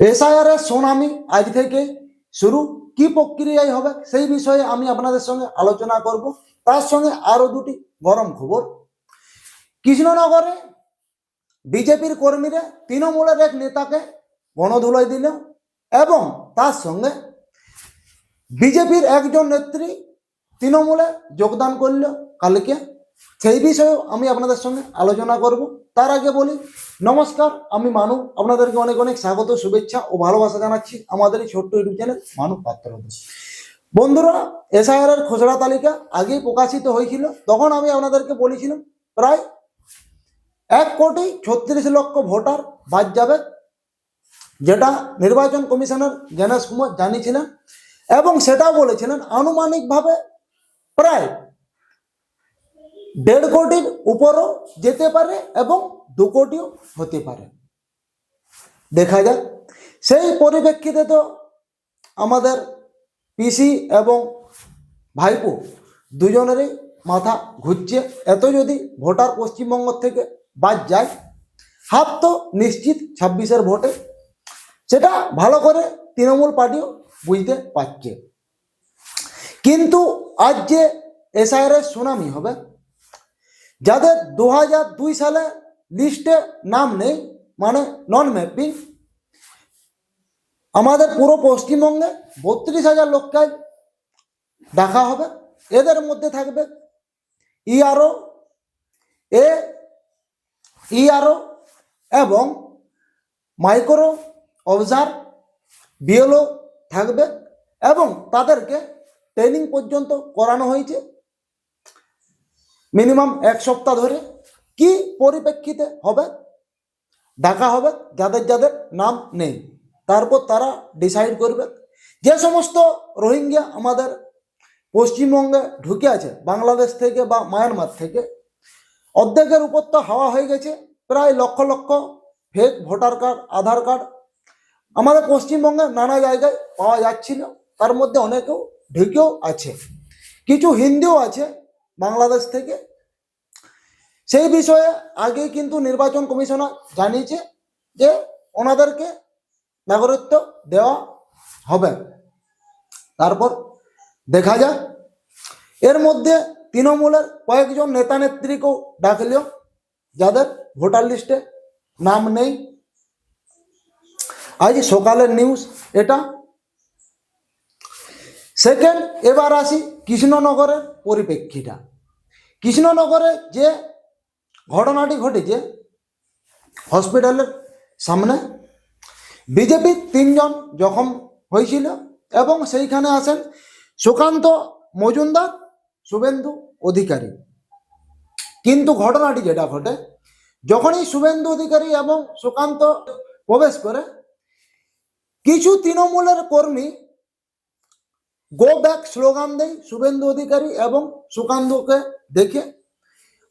SIR এর শুনানি আজ থেকে শুরু। কি প্রক্রিয়ায় হবে সেই বিষয়ে আমি আপনাদের সঙ্গে আলোচনা করব। তার সঙ্গে আরও দুটি গরম খবর। কৃষ্ণনগরে বিজেপির কর্মীরা তৃণমূলের এক নেতাকে গণধুলাই দিল এবং তার সঙ্গে বিজেপির একজন নেত্রী তৃণমূলে যোগদান করল কালকে। সেই বিষয়েও আমি আপনাদের সঙ্গে আলোচনা করব। তার আগে বলি, নমস্কার, আমি মানু। আপনাদেরকে অনেক অনেক স্বাগত, শুভেচ্ছা ও ভালোবাসা জানাচ্ছি আমাদের এই ছোট্ট ইউটিউব চ্যানেল মানু পাত্র বন্ধুরা, এসআইআর এর তালিকা আগেই প্রকাশিত হয়েছিল। তখন আমি আপনাদেরকে বলেছিলাম, প্রায় এক কোটি ছত্রিশ লক্ষ ভোটার বাদ যাবে, যেটা নির্বাচন কমিশনার জ্ঞানেশ কুমার জানিয়েছিলেন এবং সেটাও বলেছিলেন, আনুমানিকভাবে প্রায় দেড় কোটির উপরও যেতে পারে এবং দু কোটিও হতে পারে। দেখা যাক। সেই পরিপ্রেক্ষিতে তো আমাদের পিসি এবং ভাইপো দুজনেরই মাথা ঘুরছে। এত যদি ভোটার পশ্চিমবঙ্গ থেকে বাদ যায় হাত তো নিশ্চিত ছাব্বিশের ভোটে। সেটা ভালো করে তৃণমূল পার্টিও বুঝতে পারছে। কিন্তু আজ যে এসআইআর এর সুনামি হবে, যাদের দু সালে লিস্টে নাম নেই মানে নন ম্যাপিং আমাদের পুরো পশ্চিমবঙ্গে বত্রিশ হাজার লোককে দেখা হবে। এদের মধ্যে থাকবে ইআরও এ ইআরও এবং মাইক্রো অবজার বিএলও থাকবে এবং তাদেরকে ট্রেনিং পর্যন্ত করানো হয়েছে। মিনিমাম এক সপ্তাহ ধরে। কি পরিপ্রেক্ষিতে হবে? ডাকা হবে, যাদের যাদের নাম নেই। তারপর তারা ডিসাইড করবে। যে সমস্ত রোহিঙ্গা আমাদের পশ্চিমবঙ্গে ঢুকে আছে, বাংলাদেশ থেকে বা মায়ানমার থেকে, অর্ধেকের উপর তো হাওয়া হয়ে গেছে, প্রায় lakh lakh fake voter card Aadhaar card আমাদের পশ্চিমবঙ্গে নানা জায়গায় পাওয়া যাচ্ছিল তার মধ্যে অনেকেও ঢুকেও আছে। কিছু হিন্দিও আছে বাংলাদেশ থেকে। সেই বিষয়ে আগে কিন্তু নির্বাচন কমিশনার জানিয়েছে যে ওনাদেরকে নাগরিকত্ব দেওয়া হবে। তারপর দেখা যাক। এর মধ্যে তৃণমূলের কয়েকজন নেতা নেত্রীকেও ডাকলেও যাদের ভোটার লিস্টে নাম নেই। আজ সকালের নিউজ এটা। সেকেন্ড, এবার আসি কৃষ্ণনগরের পরিপ্রেক্ষিটা কৃষ্ণনগরে যে ঘটনাটি ঘটেছে হসপিটালের সামনে। বিজেপির তিনজন জখম হয়েছিল এবং সেইখানে আসেন সুকান্ত মজুমদার, শুভেন্দু অধিকারী। কিন্তু ঘটনাটি যেটা ঘটে, যখনই শুভেন্দু অধিকারী এবং সুকান্ত প্রবেশ করে, কিছু তৃণমূলের কর্মী গো ব্যাক স্লোগান দেয় শুভেন্দু অধিকারী এবং সুকান্তকে দেখে।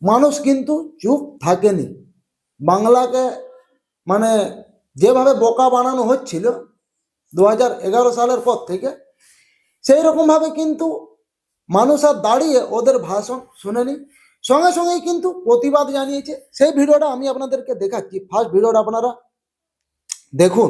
মানুষ কিন্তু চুপ থাকেনি। বাংলাকে মানে যেভাবে বোকা বানানো হচ্ছিল দু সালের পর থেকে, সেই রকমভাবে কিন্তু মানুষ আর দাঁড়িয়ে ওদের ভাষণ শুনেনি। সঙ্গে সঙ্গেই কিন্তু প্রতিবাদ জানিয়েছে। সেই ভিডিওটা আমি আপনাদেরকে দেখাচ্ছি। ফার্স্ট ভিডিওটা আপনারা দেখুন।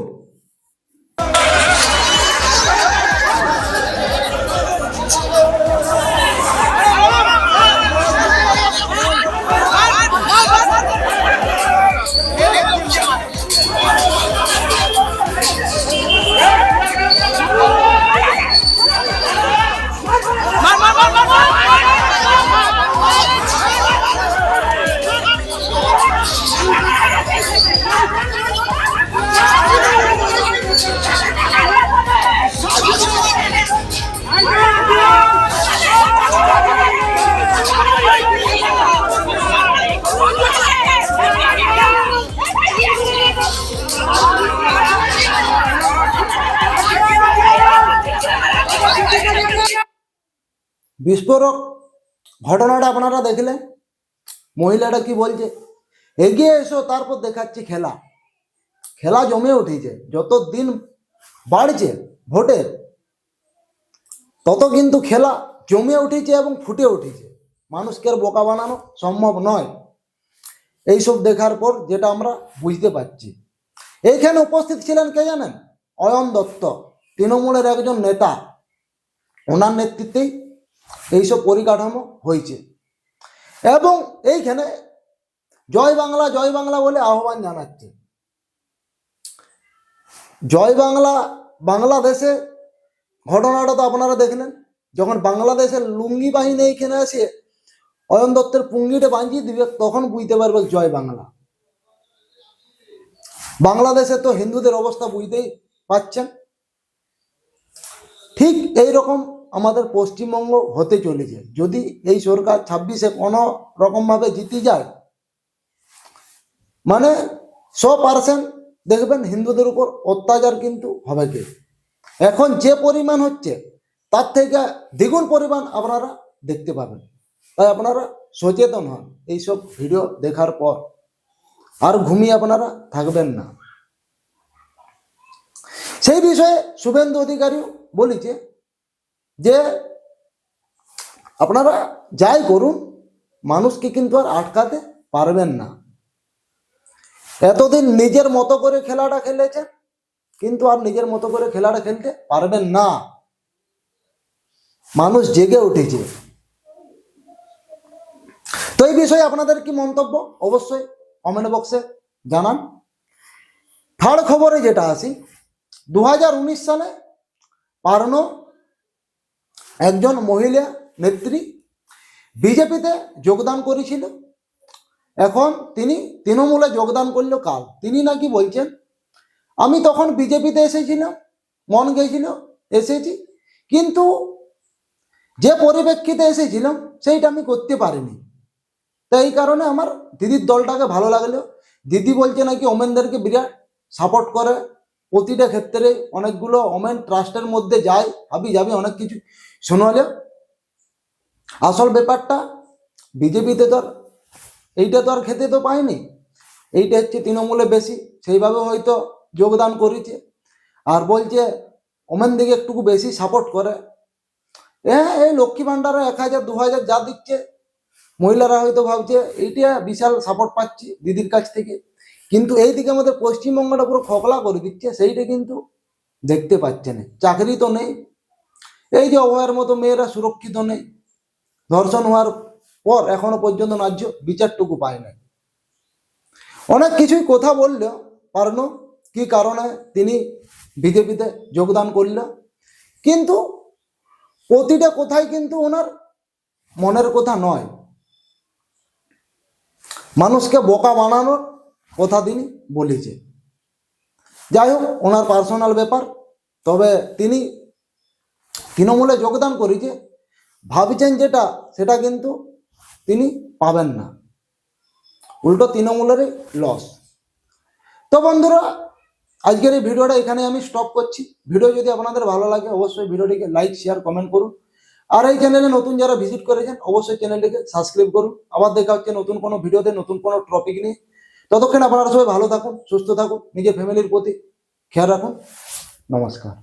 বিস্ফোরক ঘটনাটা আপনারা দেখলেন মহিলাটা কি বলছে? এগিয়ে এসো, তারপর দেখাচ্ছি খেলা। খেলা জমে উঠেছে। যত দিন বাড়ছে ভোটের, তত কিন্তু খেলা জমে উঠেছে এবং ফুটে উঠেছে। মানুষকে আর বোকা বানানো সম্ভব নয়। এইসব দেখার পর যেটা আমরা বুঝতে পারছি। এইখানে উপস্থিত ছিলেন কে জানেন? অয়ন দত্ত, তৃণমূলের একজন নেতা। ওনার নেতৃত্বেই এইসব পরিকাঠামো হয়েছে। এবং এইখানে জয় বাংলা জয় বাংলা বলে আহ্বান জানাচ্ছে। জয় বাংলা, বাংলাদেশে ঘটনাটা তো আপনারা দেখলেন যখন বাংলাদেশের লুঙ্গি বাহিনী এইখানে আসে অয়ন দত্তের পুঙ্গিটা বাঁধিয়ে দিবে, তখন বুঝতে পারবে জয় বাংলা। বাংলাদেশে তো হিন্দুদের অবস্থা বুঝতেই পাচ্ছেন। ঠিক এই রকম আমাদের পশ্চিমবঙ্গ হতে চলেছে। যদি এই সরকার ছাব্বিশে কোনো রকমভাবে জিতে যায় মানে শো পার্সেন্ট দেখবেন হিন্দুদের উপর অত্যাচার কিন্তু হবে কি? এখন যে পরিমাণ হচ্ছে, তার থেকে দ্বিগুণ পরিমাণ আপনারা দেখতে পাবেন। তাই আপনারা সচেতন হন এইসব ভিডিও দেখার পর। আর ঘুমিয়ে আপনারা থাকবেন না। সেই বিষয়ে শুভেন্দু অধিকারী বলেছে যে আপনারা যাই করুন, মানুষকে কিন্তু আর আটকাতে পারবেন না। এতদিন নিজের মতো করে খেলাটা খেলেছেন, কিন্তু আর নিজের মতো করে খেলাটা খেলতে পারবেন না। মানুষ জেগে উঠেছে। তো এই বিষয়ে আপনাদের কি মন্তব্য? অবশ্যই কমেন্ট বক্সে জানান। থার্ড খবরে যেটা আসি দু হাজার উনিশ সালে পারনো একজন মহিলা নেত্রী বিজেপিতে যোগদান করেছিল। এখন তিনি তৃণমূলে যোগদান করল কাল তিনি নাকি বলছেন, আমি তখন বিজেপিতে এসেছিলাম, মন গেছিল, এসেছি, কিন্তু যে পরিপ্রেক্ষিতে এসেছিলাম, সেইটা আমি করতে পারিনি। তো এই কারণে আমার দিদির দলটাকে ভালো লাগল। দিদি বলছে নাকি ওমেনদেরকে বিরাট সাপোর্ট করে। প্রতিটা ক্ষেত্রে অনেকগুলো ওমেন ট্রাস্টের মধ্যে যায় হাবি যাবি, অনেক কিছু শোনালে আসল ব্যাপারটা, বিজেপিতে তো এইটা তো আর খেতে তো পায়নি। এইটা হচ্ছে তৃণমূলে বেশি, সেইভাবে হয়তো যোগদান করেছে। আর বলছে, ওমেন দিকে একটুকু বেশি সাপোর্ট করে। হ্যাঁ এই লক্ষ্মী ভাণ্ডারে এক হাজার, দু হাজার যা দিচ্ছে, মহিলারা হয়তো ভাবছে, এইটা বিশাল সাপোর্ট পাচ্ছি দিদির কাছ থেকে। কিন্তু এই দিকে আমাদের পশ্চিমবঙ্গটা পুরো খোকলা করে দিচ্ছে, সেইটা কিন্তু দেখতে পাচ্ছে না। চাকরি তো নেই। এই যে অভয়ের মতো মেয়েরা সুরক্ষিত নেই। ধর্ষণ হওয়ার পর এখনও পর্যন্ত ন্যায্য বিচারটুকু পায় নাই। অনেক কিছুই কথা বলল পারল, কি কারণে তিনি বিজেপিতে যোগদান করল। কিন্তু প্রতিটা কথাই কিন্তু ওনার মনের কথা নয়। মানুষকে বোকা বানানোর কথা তিনি বলেছে। যাই হোক, ওনার পার্সোনাল ব্যাপার, তবে তিনি তৃণমূলে যোগদান করেছে, ভাবছেন যেটা, সেটা কিন্তু তিনি পাবেন না। উল্টো তৃণমূলেরই লস তো বন্ধুরা, আজকের এই ভিডিওটা এখানে আমি স্টপ করছি। ভিডিও যদি আপনাদের ভালো লাগে, অবশ্যই ভিডিওটিকে লাইক শেয়ার কমেন্ট করুন। আর এই চ্যানেলে নতুন যারা ভিজিট করেছেন, অবশ্যই চ্যানেলটিকে সাবস্ক্রাইব করুন। আবার দেখা হচ্ছে নতুন কোনো ভিডিওতে, নতুন কোনো টপিক নিয়ে। ততক্ষণ আপনারা সবাই ভালো থাকুন, সুস্থ থাকুন, নিজের ফ্যামিলির প্রতি খেয়াল রাখুন। নমস্কার।